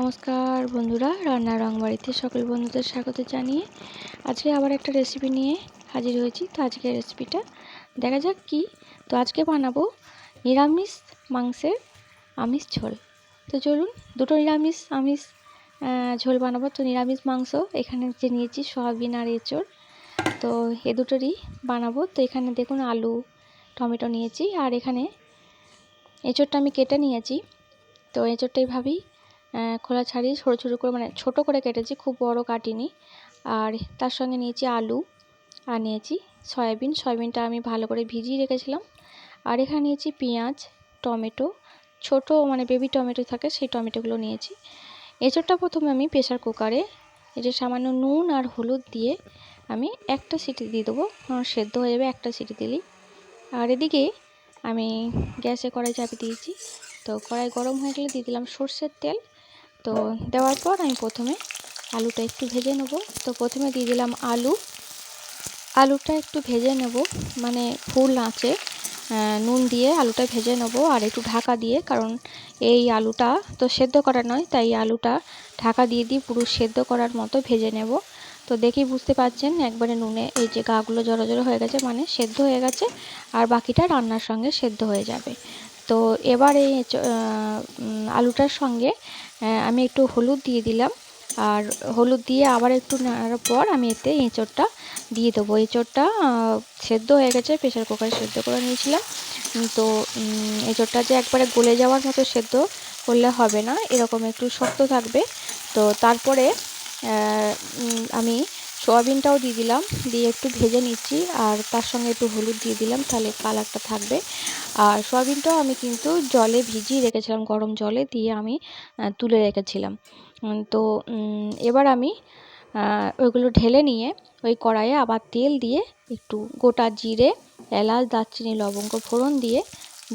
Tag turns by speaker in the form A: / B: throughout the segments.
A: নমস্কার বন্ধুরা রান্নার রংবাড়িতে সকল বন্ধুদের স্বাগত জানিয়ে আজকে আবার একটা রেসিপি নিয়ে হাজির হয়েছি। তো আজকে রেসিপিটা দেখা যাক কি। তো আজকে বানাবো নিরামিষ মাংসের আমিষ ঝোল। তো চলুন, দুটো নিরামিষ আমিষ ঝোল বানাবো। তো নিরামিষ মাংস, এখানে যে নিয়েছি সয়াবিন আর এঁচড়। তো এ দুটোরই বানাবো। তো এখানে দেখুন আলু, টমেটো নিয়েছি। আর এখানে এঁচড়টা আমি কেটে নিয়েছি। তো এঁচড়টা এইভাবেই খোলা ছাড়িয়ে ছোটো ছোটো করে মানে ছোটো করে কেটেছি, খুব বড় কাটিনি। আর তার সঙ্গে নিয়েছি আলু, আর নিয়েছি সয়াবিন। সয়াবিনটা আমি ভালো করে ভিজিয়ে রেখেছিলাম। আর এখানে নিয়েছি পেঁয়াজ, টমেটো, ছোট মানে বেবি টমেটো থাকে, সেই টমেটোগুলো নিয়েছি। এঁচড়টা প্রথমে আমি প্রেশার কুকারে যে সামান্য নুন আর হলুদ দিয়ে আমি একটা সিটি দিয়ে দেবো সেদ্ধ হয়ে যাবে একটা সিটি দিলেই। আর এদিকে আমি গ্যাসে কড়াই চাপি দিয়েছি। তো কড়াই গরম হয়ে গেলে দিয়ে দিলাম সর্ষের তেল। তো দেওয়ার পর আমি প্রথমে আলুটা একটু ভেজে নেব। তো প্রথমে দিয়ে দিলাম আলু। আলুটা একটু ভেজে নেব মানে ফুল আঁচে নুন দিয়ে আলুটা ভেজে নেব আর একটু ঢাকা দিয়ে, কারণ এই আলুটা তো সেদ্ধ করা নয়, তাই আলুটা ঢাকা দিয়ে দিয়ে পুরো সেদ্ধ করার মতো ভেজে নেব। তো দেখেই বুঝতে পারছেন, একবারে নুনে এই যে গাগুলো জড়ো জড়ো হয়ে গেছে মানে সেদ্ধ হয়ে গেছে, আর বাকিটা রান্নার সঙ্গে সেদ্ধ হয়ে যাবে। তো এবার এই আলুটার সঙ্গে আমি একটু হলুদ দিয়ে দিলাম। আর হলুদ দিয়ে আবার একটু নাড়ার পর আমি এতে এঁচড়টা দিয়ে দেবো। এঁচড়টা সেদ্ধ হয়ে গেছে প্রেশার কুকারে সেদ্ধ করে নিয়েছিলাম। তো এঁচড়টা যে একবারে গলে যাওয়ার মতো সেদ্ধ করলে হবে না, এরকম একটু শক্ত থাকবে। তো তারপরে আমি সয়াবিনটাও দিয়ে দিলাম। দিয়ে একটু ভেজে নিচ্ছি আর তার সঙ্গে একটু হলুদ দিয়ে দিলাম, তাহলে কালারটা থাকবে। আর সয়াবিনটাও আমি কিন্তু জলে ভিজিয়ে রেখেছিলাম, গরম জলে দিয়ে আমি তুলে রেখেছিলাম। তো এবার আমি ওইগুলো ঢেলে নিয়ে ওই কড়াইয়ে আবার তেল দিয়ে একটু গোটা জিরে, এলাচ, দারচিনি, লবঙ্গ, ফোড়ন দিয়ে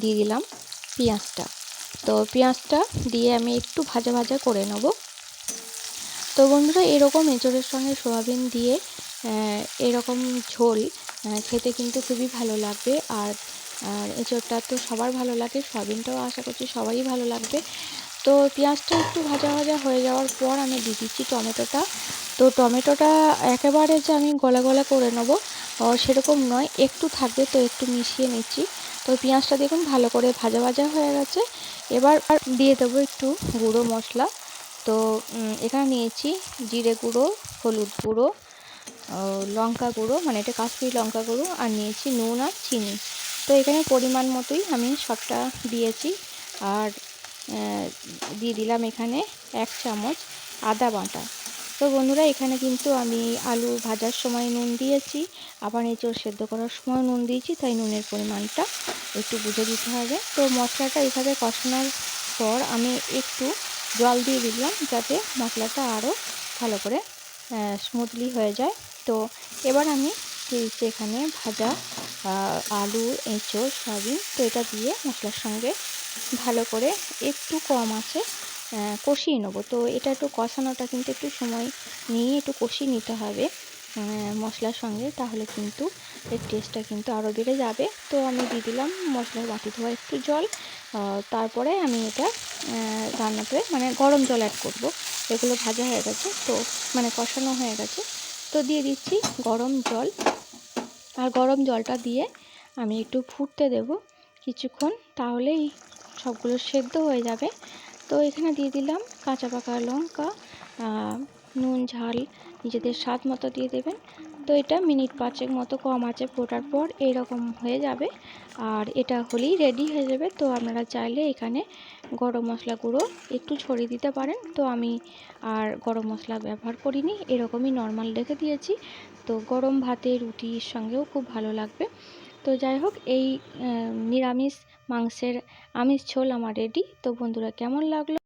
A: দিয়ে দিলাম পেঁয়াজটা। তো পেঁয়াজটা দিয়ে আমি একটু ভাজা ভাজা করে নেব। তো বন্ধুরা, এরকম এঁচড়ের সঙ্গে সোয়াবিন দিয়ে এরকম ঝোল খেতে কিন্তু খুবই ভালো লাগবে। আর আর এঁচড়টা তো সবার ভালো লাগে, সোয়াবিনটাও আশা করছি সবারই ভালো লাগবে। তো পেঁয়াজটা একটু ভাজা ভাজা হয়ে যাওয়ার পর আমি দিয়ে দিচ্ছি টমেটোটা। তো টমেটোটা একেবারে যে আমি গলা গলা করে নেব সেরকম নয়, একটু থাকবে তো একটু মিশিয়ে নিচ্ছি। তো পেঁয়াজটা দেখুন ভালো করে ভাজা ভাজা হয়ে গেছে। এবার দিয়ে দেবো একটু গুঁড়ো মশলা। তো এখানে নিয়েছি জিরে গুঁড়ো, হলুদ গুঁড়ো লঙ্কা গুঁড়ো মানে এটা কাশ্মীরি লঙ্কা গুঁড়ো, আর নিয়েছি নুন আর চিনি। তো এখানে পরিমাণ মতোই আমি সবটা দিয়েছি। আর দিয়ে দিলাম এখানে এক চামচ আদা বাটা। তো বন্ধুরা, এখানে কিন্তু আমি আলু ভাজার সময় নুন দিয়েছি। আবার এঁচড় সেদ্ধ করার সময় নুন দিয়েছি, তাই নুনের পরিমাণটা একটু বুঝে দিতে হবে। তো মশলাটা এভাবে কষানোর পর আমি একটু জল দিয়ে দিলাম যাতে মশলাটা আরও ভালো করে স্মুথলি হয়ে যায়। তো এবার আমি দিয়েছি এখানে ভাজা আলু এঁচো সয়াবিন তো এটা দিয়ে মশলার সঙ্গে ভালো করে একটু কম আছে কষিয়ে নেব। তো এটা একটু কষানোটা কিন্তু একটু সময় নিয়ে একটু কষিয়ে নিতে হবে। মশলার সঙ্গে, তাহলে কিন্তু এর টেস্টটা কিন্তু আরও বেড়ে যাবে। তো আমি দিয়ে দিলাম মশলার বাটি ধোয়া একটু জল। তারপরে আমি এটা রান্নাতে মানে গরম জল অ্যাড করব। এগুলো ভাজা হয়ে গেছে, তো মানে কষানো হয়ে গেছে। তো দিয়ে দিচ্ছি গরম জল। আর গরম জলটা দিয়ে আমি একটু ফুটতে দেব কিছুক্ষণ, তাহলেই সবগুলো সেদ্ধ হয়ে যাবে। তো এখানে দিয়ে দিলাম কাঁচা পাকা লঙ্কা নুন, ঝাল নিজেদের স্বাদ মতো দিয়ে দেবেন। তো এটা মিনিট পাঁচেক মতো কম আছে ফোটার পর এইরকম হয়ে যাবে। আর এটা হলেই রেডি হয়ে যাবে। তো আপনারা চাইলে এখানে গরম মশলা গুঁড়ো একটু ছড়িয়ে দিতে পারেন। তো আমি আর গরম মশলা ব্যবহার করিনি, এরকমই নর্মাল রেখে দিয়েছি। তো গরম ভাতে রুটির সঙ্গেও খুব ভালো লাগবে। তো যাই হোক, এই নিরামিষ মাংসের আমিষ ঝোল আমার রেডি তো বন্ধুরা, কেমন লাগল?